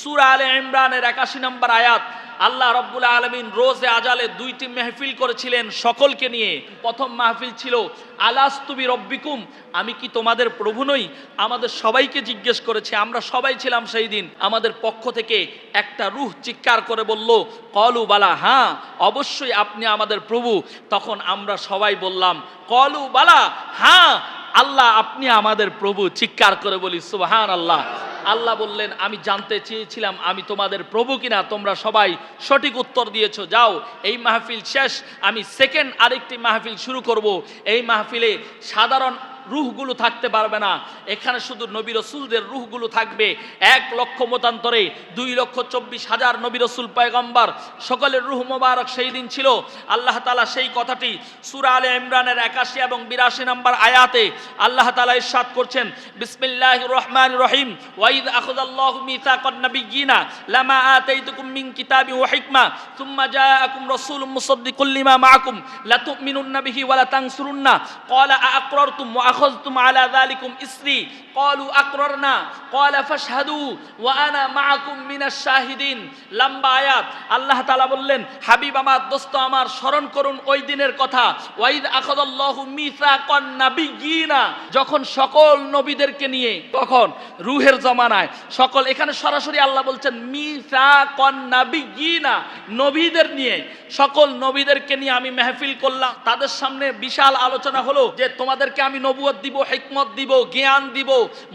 সুরা আলে ইমরানের একাশি নম্বর আয়াত, আল্লাহ রব্বুল আলমিন রোজে আজালে দুইটি মেহফিল করেছিলেন সকলকে নিয়ে। প্রথম মাহফিল ছিল আলাস্তুবি রব্বিকুম আমি কি তোমাদের প্রভু নই? আমাদের সবাইকে জিজ্ঞেস করেছে, আমরা সবাই ছিলাম সেই দিন। আমাদের পক্ষ থেকে একটা রুহ চিৎকার করে বলল, কলু বালা হ্যাঁ অবশ্যই আপনি আমাদের প্রভু। তখন আমরা সবাই বললাম, কলু বালা হ্যাঁ আল্লাহ আপনি আমাদের প্রভু। চিৎকার করে বলি সুবাহান আল্লাহ আল্লাহ বললেন, আমি জানতে চেয়েছিলাম, আমি তোমাদের প্রভু কিনা, তোমরা সবাই সঠিক উত্তর দিয়েছ। যাও, এই মাহফিল শেষ, আমি সেকেন্ড আরেকটি মাহফিল শুরু করব। এই মাহফিলে সাধারণ রুহগুলো থাকতে পারবে না। এখানে শুধু নবী রসুলদের রুহগুলো থাকবে। এক লক্ষ মতান্তরে দুই লক্ষ চব্বিশ হাজার নবী রসুল পয়গম্বর। সকলের রুহ মোবারক সেই দিন ছিল। আল্লাহ তালা সেই কথাটি সুরা আলে ইমরানের একাশি এবং বিরাশি নম্বর আয়াতে আল্লাহ তালা ইরশাদ করছেন বিসমিল্লাহ রহমান রহিম। ওয়াইদ আখুদাল্লাহ মিসাকান নাবিয়িনা লামা আতাইতুকুম মিন কিতাবি ওয়া হিকমা। সুম্মা জাআকুম রাসূলুম মুসাদ্দিকুল লিমা মাআকুম। লা তুমিনুন্না বিহি ওয়া লা তানসুরুন্না। ক্বালা আআকরারতুম ওয়া আলা যালিকুম ইসরি লম্বা আয়াত। আল্লাহ তাআলা বললেন, হাবিব আমার, দোস্ত আমার, স্মরণ করুন ওই দিনের কথা। ওয়াইদ আখাযাল্লাহু মিসাকান যখন সকল নবীদেরকে নিয়ে, তখন রুহের জমানায় সকল, এখানে সরাসরি আল্লাহ বলছেন, মিসাকান নাবিয়িনা নবীদের নিয়ে, সকল নবীদেরকে নিয়ে আমি মেহফিল করলাম। তাদের সামনে বিশাল আলোচনা হলো যে, তোমাদেরকে আমি নবু নবুয়ত দিব, হিকমত দিব, জ্ঞান দিব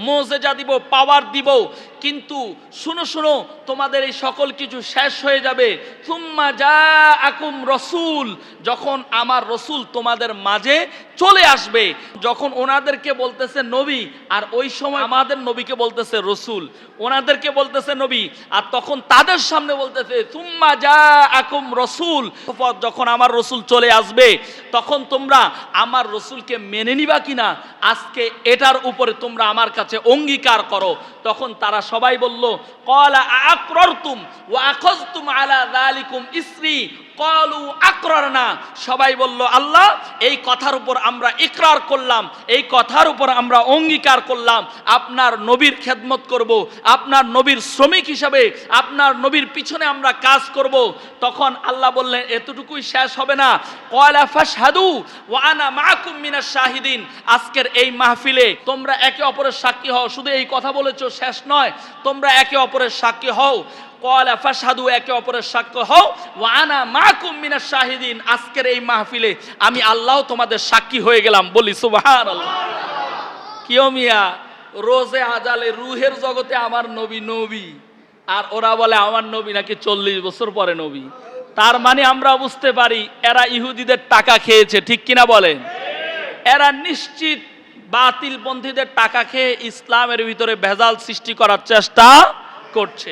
মোজেজা দিব পাওয়ার দিব। কিন্তু শুনো শুনো, তোমাদের এই সকল কিছু শেষ হয়ে যাবে। তুম্মা যা আকুম রসুল, যখন আমার রসুল তোমাদের মাঝে চলে আসবে, যখন ওনাদেরকে বলতেছে নবী, আর ওই সময় আমাদের নবীকে বলতেছে রসুল, ওনাদেরকে বলতেছে নবী, আর তখন তাদের সামনে বলতেছে তুম্মা যা আকুম রসুল। যখন আমার রসুল চলে আসবে, তখন তোমরা আমার রসুলকে মেনে নিবা কিনা? আজকে এটার উপরে তোমরা আমার কাছে অঙ্গীকার করো। তখন তারা সবাই বলল, কলা আক্রর তুম ও আখজতুম আলা দালিকুম ইসরি কলু আকরার না সবাই বলল, আল্লাহ, এই কথার উপর আমরা ইকরার করলাম, এই কথার উপর আমরা অঙ্গীকার করলাম। আপনার নবীর খেদমত করব, আপনার নবীর শ্রমিক হিসাবে, আপনার নবীর পিছনে আমরা কাজ করব। তখন আল্লাহ বললেন, এতটুকুই শেষ হবে না। কয়লা ফাশহাদু, ওয়া আনা মাআকুম মিনাশ শাহিদিন। আজকের এই মাহফিলে তোমরা একে অপরের সাক্ষী হও। শুধু এই কথা বলেছ, শেষ নয়, তোমরা একে অপরের সাক্ষী হও। কলা ফাসাদু একে অপরের সাক্ষ্য হও। ওয়ানা মাকুম মিনাশ শাহিদিন। আজকের এই মাহফিলে আমি আল্লাহ তোমাদের সাক্ষী হয়ে গেলাম। বলি সুবহান আল্লাহ কিও মিয়া? রোজে আজালে রুহের জগতে আমার নবী নবী। আর ওরা বলে, আমার নবী নাকি চল্লিশ বছর পরে নবী। তার মানে আমরা বুঝতে পারি, এরা ইহুদিদের টাকা খেয়েছে। ঠিক কিনা বলেন? এরা নিশ্চিত বাতিল পন্থীদের টাকা খেয়ে ইসলামের ভিতরে ভেজাল সৃষ্টি করার চেষ্টা করছে।